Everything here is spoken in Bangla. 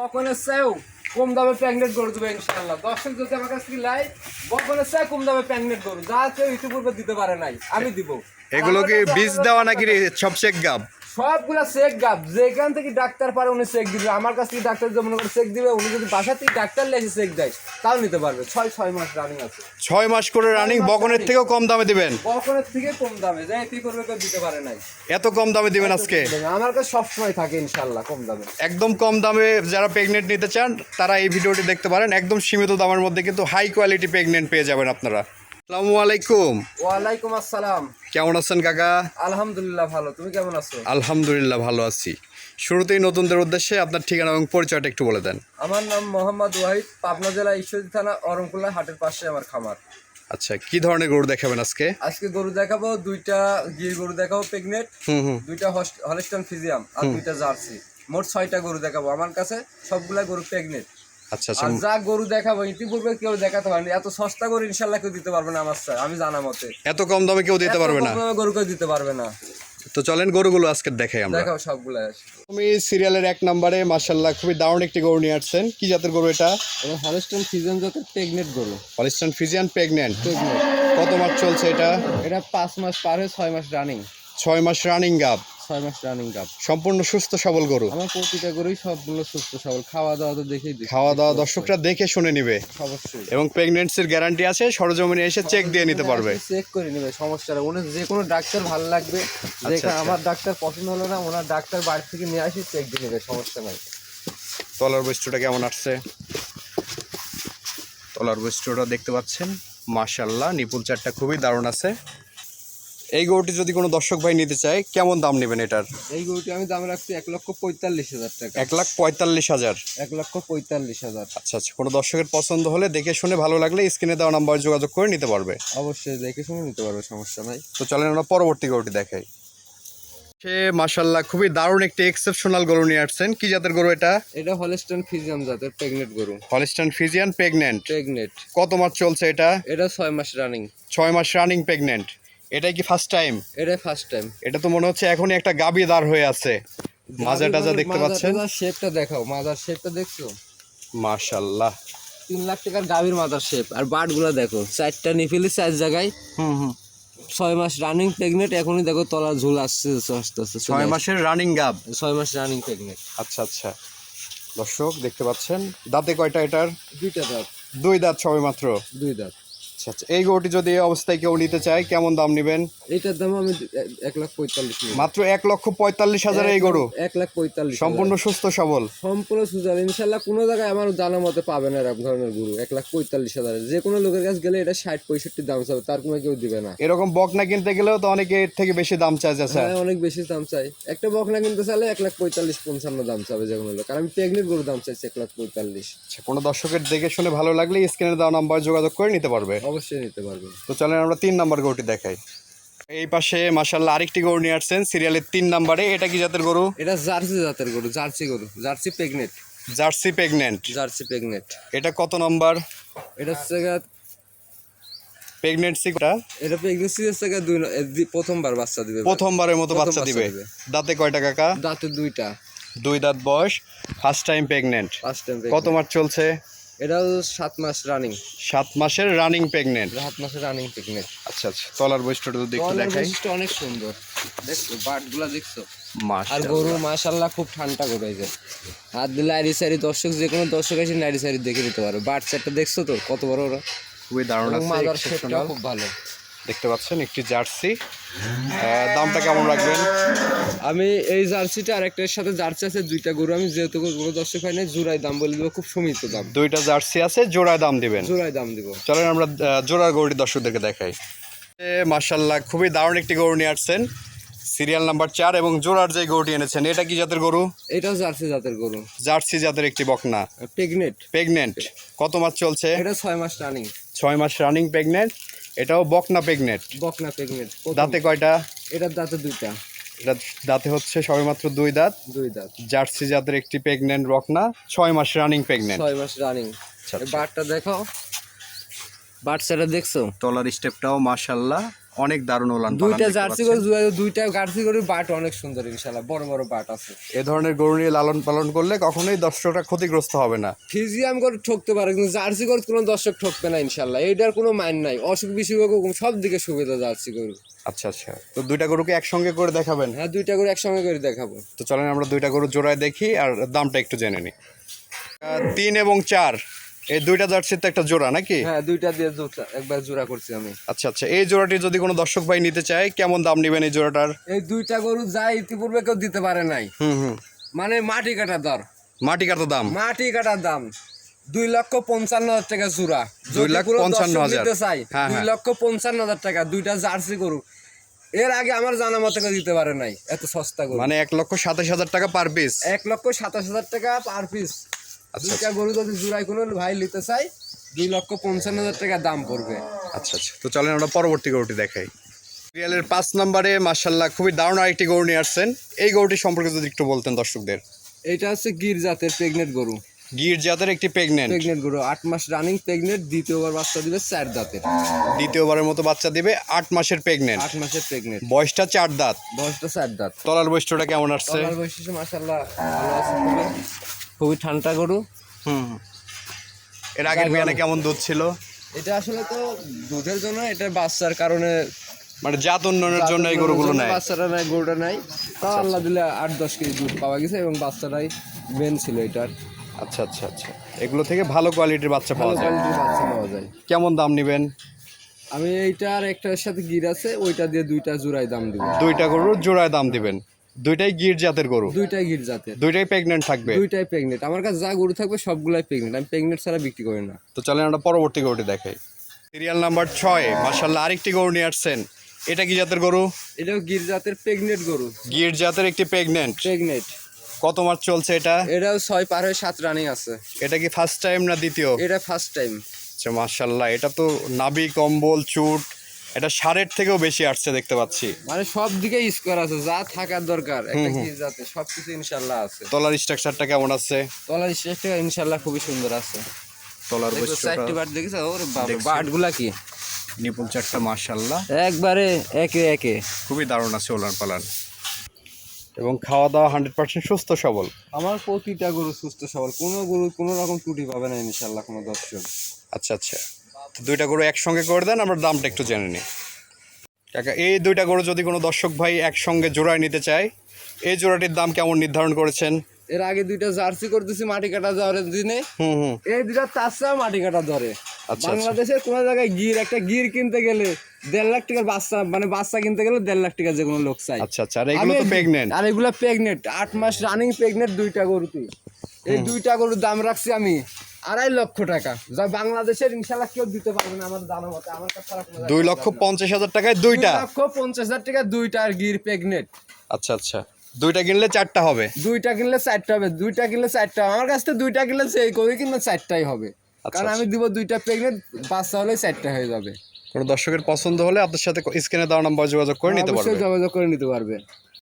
বকনের চাইও কম দামে প্যাগনেট গরু দেবে ইনশাল্লাহ দর্শক যদি আমার কাছ থেকে লাই কখনো চাই কম দামে প্যাগনেট গরু। যা কেউ ইতিপূর্বে দিতে পারে নাই আমি দিব। এগুলো কি বীজ দেওয়া নাকি? সব শেখ গাব সবগুলা চেক গাপ যেখান থেকে ডাক্তার পারে উনি চেক দিবে। আমার কাছ থেকে ডাক্তার যেমন করে চেক দিবে উনি যদি বাসা থেকে ডাক্তার লেসে চেক দেয় তাও নিতে পারবে। ছয় ছয় মাস রানিং আছে। ছয় মাস করে রানিং বকনের থেকেও কম দামে দিবেন? বকনের থেকে কম দামে। যাই এটি করবে কেউ দিতে পারে নাই। এত কম দামে দিবেন আজকে? আমার কাছে সবসময় থাকে ইনশাল্লাহ কম দামে। একদম কম দামে যারা প্রেগনেন্ট নিতে চান তারা এই ভিডিওটি দেখতে পারেন। একদম সীমিত দামের মধ্যে কিন্তু হাই কোয়ালিটি প্রেগনেন্ট পেয়ে যাবেন আপনারা। আসসালামু আলাইকুম। ওয়ালাইকুম আসসালাম। কেমন আছেন কাকা? আলহামদুলিল্লাহ ভালো। তুমি কেমন আছো? আলহামদুলিল্লাহ ভালো আছি। শুরুতেই নতুনদের উদ্দেশ্যে আপনার ঠিকানা এবং পরিচয়টা একটু বলে দেন। আমার নাম মোহাম্মদ ওয়াহিদ পাবনা জেলা থানা অরমকুল্লা হাটের পাশে আমার খামার। আচ্ছা কি ধরনের গরু দেখাবেন আজকে? আজকে গরু দেখাবো দুইটা গির গরু দেখাবো প্রেগনেট হুম হুম। দুইটা হলিস্টন ফিজিয়াম আর দুইটা জার্সি। মোট ছয়টা গরু দেখাবো। আমার কাছে সবগুলা গরু প্রেগনেট। আচ্ছা আচ্ছা। যা গরু দেখাবো ইতিপূর্বে কেউ দেখাতে পারেনি। এত সস্তা গরু ইনশাল্লাহ কেউ দিতে পারবে না আমার স্যার আমি জানা মতে। এত কম দামে কেউ দিতে পারবে না। গরু কেউ দিতে পারবে না। তো চলেন গরুগুলো আজকে দেখাই আমরা। দেখাও সবগুলা তুমি সিরিয়ালের এক নম্বরে মার্শাল্লাহ খুবই দারুণ একটি গরু নিয়ে আসছেন। কি জাতের গরু এটা? হলিস্টন ফিজিয়াম জাতের প্রেগনেট গরু। হলিস্টান ফিজিয়ান প্রেগনেন্ট কত মাস চলছে এটা? এটা পাঁচ মাস পার হয়ে ছয় মাস রানিং ছয় মাস রানিং গাব ছয় মাস রানিং কাপ সম্পূর্ণ সুস্থ সবল গরু। আমার প্রতিটা গরুই সবগুলো সুস্থ সবল। খাওয়া দাওয়া তো দেখেই খাওয়া দাওয়া দর্শকরা দেখে শুনে নিবে। অবশ্যই। এবং প্রেগনেন্সির গ্যারান্টি আছে সরজমিনে এসে চেক দিয়ে নিতে পারবে। চেক করে নিবে সমস্যা নেই। উনি যে কোনো ডাক্তার ভালো লাগবে। যেখানে আচ্ছা। আমার ডাক্তার পছন্দ হলো না ওনার ডাক্তার বাড়ি থেকে নিয়ে আসি চেক দিয়ে নেবে সমস্যা নাই। তলার বৈশিষ্ট্যটা কেমন আসছে? তলার বৈশিষ্ট্যটা দেখতে পাচ্ছেন? মাশাল্লাহ নিপুল চারটা খুবই দারুণ আছে। এই গরুটি যদি কোনো দর্শক ভাই নিতে চায় কেমন দাম নেবেন এটার? এই গরুটি আমি দাম রাখছি এক লক্ষ পঁয়তাল্লিশ হাজার টাকা। এক লাখ পঁয়তাল্লিশ হাজার। এক লক্ষ পঁয়তাল্লিশ হাজার। আচ্ছা আচ্ছা কোনো দর্শকের পছন্দ হলে দেখে শুনে ভালো লাগলে স্ক্রিনে দেওয়া নাম্বার যোগাযোগ করে নিতে পারবে। অবশ্যই দেখে শুনে নিতে পারবে সমস্যা নাই। তো চলেন আমরা পরবর্তী গরুটি দেখাই। সে মাশাল্লাহ খুবই দারুণ একটি এক্সেপশনাল গরু নিয়ে আসছেন। কি জাতের গরু এটা? এটা হলস্টন ফিজিয়াম জাতের প্রেগনেট গরু। হলিস্টান ফিজিয়ান প্রেগনেন্ট প্রেগনেট কত মাস চলছে এটা? এটা ছয় মাস রানিং ছয় মাস রানিং প্রেগনেন্ট এটাই কি ফার্স্ট টাইম এটা ফার্স্ট টাইম এটা তো মনে হচ্ছে এখনই একটা গাবি দাঁড় হয়ে আছে। মাজা টাজা দেখতে পাচ্ছেন? শেপটা দেখাও মাদার শেপটা দেখছ? মাশাল্লাহ। তিন লাখ টাকার গাভীর মাদার শেপ আর বাটগুলো দেখো চারটা নিফিলি চার জায়গায়। হুম হুম। ছয় মাস রানিং প্রেগনেন্ট এখনই দেখো তলা ঝুল আসছে আস্তে আস্তে ছয় মাসের রানিং গাব ছয় মাস রানিং প্রেগনেন্ট আচ্ছা আচ্ছা। দর্শক দেখতে পাচ্ছেন? দাঁতে কয়টা এটার? দুইটা দাঁত। দুই দাঁত সবে মাত্র। দুই দাঁত। আচ্ছা আচ্ছা। এই গরুটি যদি এই অবস্থায় কেউ নিতে চায় কেমন দাম নেবেন? এইটার দাম আমি এক- লাখ পঁয়তাল্লিশ মাত্র এক লক্ষ পঁয়তাল্লিশ হাজার এই গরু? এক লাখ পঁয়তাল্লিশ সম্পূর্ণ সুস্থ সবল? সম্পূর্ণ ইনশাল্লাহ কোনো জায়গায় আমার জানা মতে পাবে না এরকম ধরনের গরু এক লাখ পঁয়তাল্লিশ হাজার। যে কোনো লোকের কাছে গেলে এটা ষাট পঁয়ষট্টি দাম চাবে তার কোনো কেউ দিবে না। এরকম বকনা কিনতে গেলেও তো অনেকে এর থেকে বেশি দাম চায় চাচা। হ্যাঁ অনেক বেশি দাম চাই একটা বকনা কিনতে চাইলে এক লাখ পঁয়তাল্লিশ পঞ্চান্ন দাম চাবে যে কোনো লোক। আর আমি প্রেগনেন্ট গরু দাম চাইছি এক লাখ পঁয়তাল্লিশ। আচ্ছা কোনো দর্শকের দেখে শুনে ভালো লাগলে স্ক্রিনে দেওয়া নাম্বার যোগাযোগ করে নিতে পারবে। অবশ্যই নিতে পারবে। তো চলেন আমরা তিন নাম্বার গরুটি দেখাই। এই পাশে মাসাল্লাহ আরেকটি গরু নিয়ে আসছেন সিরিয়ালের তিন নাম্বারে। এটা কি জাতের গরু? এটা জার্সি জাতের গরু জার্সি গরু Jersey pregnant. Jersey pregnant. Jersey pregnant. এটা কত নাম্বার? এটা হচ্ছে প্রেগনেন্সিটা এটা প্রেগনেন্সি হচ্ছে দুই প্রথমবার বাচ্চা দিবে। প্রথমবারের মতো বাচ্চা দিবে। দাঁতে কয়টা কাকা? দাঁতে দুইটা। দুই দাঁত বয়স first time pregnant first time কত মাস চলছে? এটা সাত মাস রানিং সাত মাসের রানিং প্রেগনেন্ট সাত মাসের রানিং প্রেগনেন্ট আচ্ছা আচ্ছা তলার বৈশিষ্ট্যটা তো দেখতে দেখাই। অনেক সুন্দর। দেখছ বাটগুলো দেখছ? আর। গরু মাশাল্লাহ খুব ঠান্ডা গরু এই যে। হাত দিলে আড়ি সারি দর্শক যে কোনো দর্শক এসে নাড়ি সারি দেখে নিতে পারো। বাট চারটা দেখছ তো? কত বড় ওরা। খুবই দারুণ খুব ভালো। দেখতে পাচ্ছেন একটি জার্সি। দামটা কেমন রাখবেন? আমি এই জার্সিটা আর একটার সাথে জার্সি আছে দুইটা গরু। আমি যেহেতু গরু দর্শক হয় না জোড়াই দাম বলে দিব খুব সীমিত দাম। দুইটা জার্সি আছে জোড়ায় দাম দিবেন। জোড়াই দাম দিব। চলেন আমরা জোড়ার গরুটি দর্শকদেরকে দেখাই। মার্শাল্লাহ খুবই দারুণ একটি গরু নিয়ে আসছেন। সিরিয়াল নাম্বার চার এবং জোড়ার যে গরুটি এনেছেন এটা কি জাতের গরু? এটা জার্সি জাতের গরু। জার্সি জাতের একটি বকনা। প্রেগনেন্ট প্রেগনেন্ট কত মাস চলছে? এটা ছয় মাস রানিং ছয় মাস রানিং প্রেগনেন্ট এটাও বকনা পেগনেট। বকনা পেগনেট দাঁতে কয়টা? এটার দাঁতে দুইটা। এটা দাঁতে হচ্ছে সবেমাত্র দুই দাঁত। দুই দাঁত। জার্সি জাতের একটি প্রেগনেন্ট রকনা ছয় মাস রানিং প্রেগনেন্ট ছয় মাস রানিং। বারটা দেখো বাটটা দেখো। বাট দেখছ? তলার স্টেপটাও মাশাল্লাহ অনেক দারুণ ওলান দুইটা জার্সি। গরু দুইটা জার্সি গরুর বাট অনেক সুন্দর ইনশাল্লাহ বড় বড় বাট আছে। এ ধরনের গরু নিয়ে লালন পালন করলে কখনোই দর্শকরা ক্ষতিগ্রস্ত হবে না। ফিজিয়াম করে ঠকতে পারে কিন্তু জার্সি গরু কোনো দর্শক ঠকবে না ইনশাল্লাহ এইটার কোনো মাইন নাই অসুখ বিসুখ সব দিকে সুবিধা জার্সি গরু। আচ্ছা আচ্ছা। তো দুইটা গরুকে একসঙ্গে করে দেখাবেন? হ্যাঁ দুইটা গরু একসঙ্গে করে দেখাবো। তো চলেন আমরা দুইটা গরু জোড়ায় দেখি আর দামটা একটু জেনে নিই। তিন এবং চার। এই দুইটা জার্সির তো একটা জোড়া নাকি? হ্যাঁ দুইটা দিয়ে জোড়া একবার জোড়া করছি আমি। আচ্ছা আচ্ছা এই জোড়াটি যদি কোনো দর্শক ভাই নিতে চায় কেমন দাম নেবেন এই জোড়াটার? এই দুইটা গরু যা ইতিপূর্বে কেউ দিতে পারে নাই। হুম হুম। মানে মাটি কাটা দর। মাটি কাটা দাম? মাটি কাটার দাম। দুই লক্ষ পঞ্চান্ন হাজার টাকা জোড়া। দুই লাখ পঞ্চান্ন হাজার। চাই হ্যাঁ, দুই হ্যাঁ। লক্ষ পঞ্চান্ন হাজার টাকা দুইটা জার্সি গরু। এর আগে আমার জানা মতো কেউ দিতে পারে নাই এত সস্তা গরু। মানে এক লক্ষ সাতাশ হাজার টাকা পার পিস এক লক্ষ সাতাশ হাজার টাকা পার পিস দুইটা গরু যদি জোড়ায় কোনো ভাই নিতে চাই দুই লক্ষ পঞ্চান্ন হাজার টাকা দাম পড়বে। আচ্ছা আচ্ছা। তো চলেন আমরা পরবর্তী গরুটি দেখাই। সিরিয়ালের পাঁচ নম্বরে মার্শাল্লাহ খুবই দারুণ আরেকটি গরু নিয়ে আসছেন। এই গরুটি সম্পর্কে যদি একটু বলতেন দর্শকদের। এটা হচ্ছে গির জাতের প্রেগনেন্ট গরু। গির জাতের একটি প্রেগনেন্ট প্রেগনেন্ট গরু। আট মাস রানিং প্রেগনেন্ট দ্বিতীয়বার বাচ্চা দিবে চার দাঁতের। দ্বিতীয়বারের মতো বাচ্চা দিবে আট মাসের প্রেগনেন্ট আট মাসের প্রেগনেন্ট বয়সটা চার দাঁত। বয়সটা চার দাঁত। তলার বৈশিষ্ট্যটা কেমন আসছে? তলার বৈশিষ্ট্য মাসাল্লাহ ভালো আছে। খুবই ঠান্ডা গরু। হুম হুম। এর আগের বিয়ানে কেমন দুধ ছিল? এটা আসলে তো দুধের জন্য এটা বাচ্চার কারণে মানে জাত উন্নয়নের জন্য এই গরুগুলো নেয় বাচ্চারা নাই গরুটা নাই। তা আল্লাহ দিলে আট দশ কেজি দুধ পাওয়া গেছে এবং বাচ্চারাই মেন ছিল এটার। আচ্ছা আচ্ছা আচ্ছা। এগুলো থেকে ভালো কোয়ালিটির বাচ্চা ভালো পাওয়া যায়। কোয়ালিটির বাচ্চা পাওয়া যায়। কেমন দাম নেবেন? আমি এইটার একটার সাথে গির আছে ওইটা দিয়ে দুইটা জোড়ায় দাম দিব। দুইটা গরুর জোড়ায় দাম দিবেন। দুইটাই গির জাতের গরু। দুইটাই গির জাতের। দুইটাই প্রেগনেন্ট থাকবে। দুইটাই প্রেগনেন্ট আমার কাছে যা গরু থাকবে সবগুলাই প্রেগনেন্ট আমি প্রেগনেন্ট ছাড়া বিক্রি করি না। তো চলেন আমরা পরবর্তী গরুটি দেখাই। সিরিয়াল নাম্বার ছয় মার্শাল্লাহ আরেকটি গরু নিয়ে আসছেন। এটা কি জাতের গরু? এটাও গির জাতের প্রেগনেন্ট গরু। গির জাতের একটি প্রেগনেন্ট প্রেগনেন্ট কত মাস চলছে এটা? এটাও ছয় পার হয়ে সাত রানিং আছে। এটা কি ফার্স্ট টাইম না দ্বিতীয়? এটা ফার্স্ট টাইম আচ্ছা মার্শাল্লাহ এটা তো নাবি কম্বল চুট। এটা সারের থেকেও বেশি আসছে দেখতে পাচ্ছি। মানে সব দিকে স্কোয়ার আছে যা থাকার দরকার একটা গির জাতে সবকিছু ইনশাল্লাহ আছে। তলার স্ট্রাকচারটা কেমন আছে? তলার স্টেজটা ইনশাল্লাহ খুবই সুন্দর আছে। তলার চারটি বাট দেখেছ? ওরে বাবা। বাটগুলা কি? নিপুল চারটা মার্শাল্লাহ একবারে একে একে। খুবই দারুণ আছে ওলান পালান এবং খাওয়া দাওয়া হান্ড্রেড পার্সেন্ট সুস্থ সবল। আমার প্রতিটা গরু সুস্থ সবল। কোনো গরু কোনো রকম ত্রুটি পাবে না ইনশাল্লাহ কোনো দর্শক আচ্ছা আচ্ছা। দুইটা গরু একসঙ্গে করে দেন আমরা দামটা একটু জেনে নিই। কাকা এই দুইটা গরু যদি কোনো দর্শক ভাই একসঙ্গে জোড়ায় নিতে চায় এই জোড়াটির দাম কেমন নির্ধারণ করেছেন? এর আগে দুইটা জার্সি করতেছি মাটি কাটা ধরে দিনে। হুম হুম। এই দুইটা তার মাটি কাটা ধরে আচ্ছা। বাংলাদেশের কোনো জায়গায় গির একটা গির কিনতে গেলে দেড় লাখ টাকার বাচ্চা মানে বাচ্চা কিনতে গেলে দেড় লাখ টাকা যে কোনো লোক চাই আচ্ছা আচ্ছা আর এগুলো তো প্রেগনেন্ট আর এগুলো প্রেগনেন্ট আট মাস রানিং প্রেগনেন্ট দুইটা গরুতে এই দুইটা গরুর দাম রাখছি আমি আড়াই লক্ষ টাকা। যা বাংলাদেশের ইনশাল্লাহ কেউ দিতে পারবে না আমার জানা মতে। আমার কাছে দুই লক্ষ পঞ্চাশ হাজার টাকায় দুইটা? লক্ষ পঞ্চাশ হাজার টাকা দুইটা আর গির প্রেগনেন্ট। আচ্ছা আচ্ছা। দুইটা কিনলে চারটা হবে? দুইটা কিনলে চারটা হবে। দুইটা কিনলে চারটা আমার কাছ থেকে দুইটা কিনলে সেই কবি কিনলে চারটাই হবে। আচ্ছা, কারণ আমি দিব দুইটা প্রেগনেন্ট বাচ্চা হলে চারটা হয়ে যাবে। কোনো দর্শকের পছন্দ হলে আপনার সাথে স্ক্রিনে দেওয়া নাম্বার যোগাযোগ করে নিতে পারবে। যোগাযোগ করে নিতে পারবে।